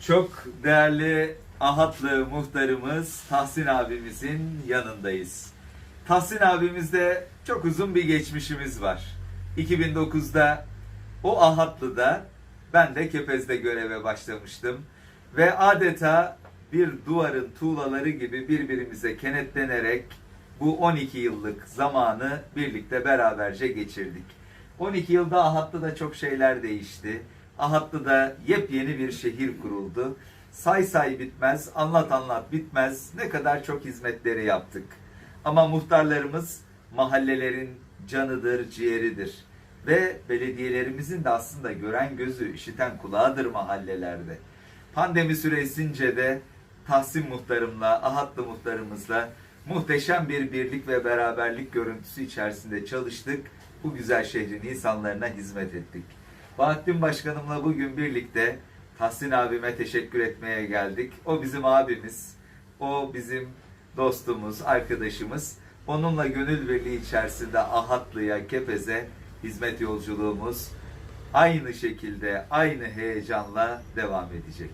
Çok değerli Ahatlı muhtarımız Tahsin abimizin yanındayız. Tahsin abimizde çok uzun bir geçmişimiz var. 2009'da o Ahatlı'da ben de Kepez'de göreve başlamıştım. Ve adeta bir duvarın tuğlaları gibi birbirimize kenetlenerek bu 12 yıllık zamanı birlikte beraberce geçirdik. 12 yılda Ahatlı'da çok şeyler değişti. Ahatlı'da yepyeni bir şehir kuruldu. Say say bitmez, anlat anlat bitmez. Ne kadar çok hizmetleri yaptık. Ama muhtarlarımız mahallelerin canıdır, ciğeridir. Ve belediyelerimizin de aslında gören gözü, işiten kulağıdır mahallelerde. Pandemi süresince de Tahsin muhtarımla, Ahatlı muhtarımızla muhteşem bir birlik ve beraberlik görüntüsü içerisinde çalıştık. Bu güzel şehrin insanlarına hizmet ettik. Bahattin Başkanımla bugün birlikte Tahsin abime teşekkür etmeye geldik. O bizim abimiz, o bizim dostumuz, arkadaşımız. Onunla gönül birliği içerisinde Ahatlı'ya, Kepez'e hizmet yolculuğumuz aynı şekilde, aynı heyecanla devam edecek.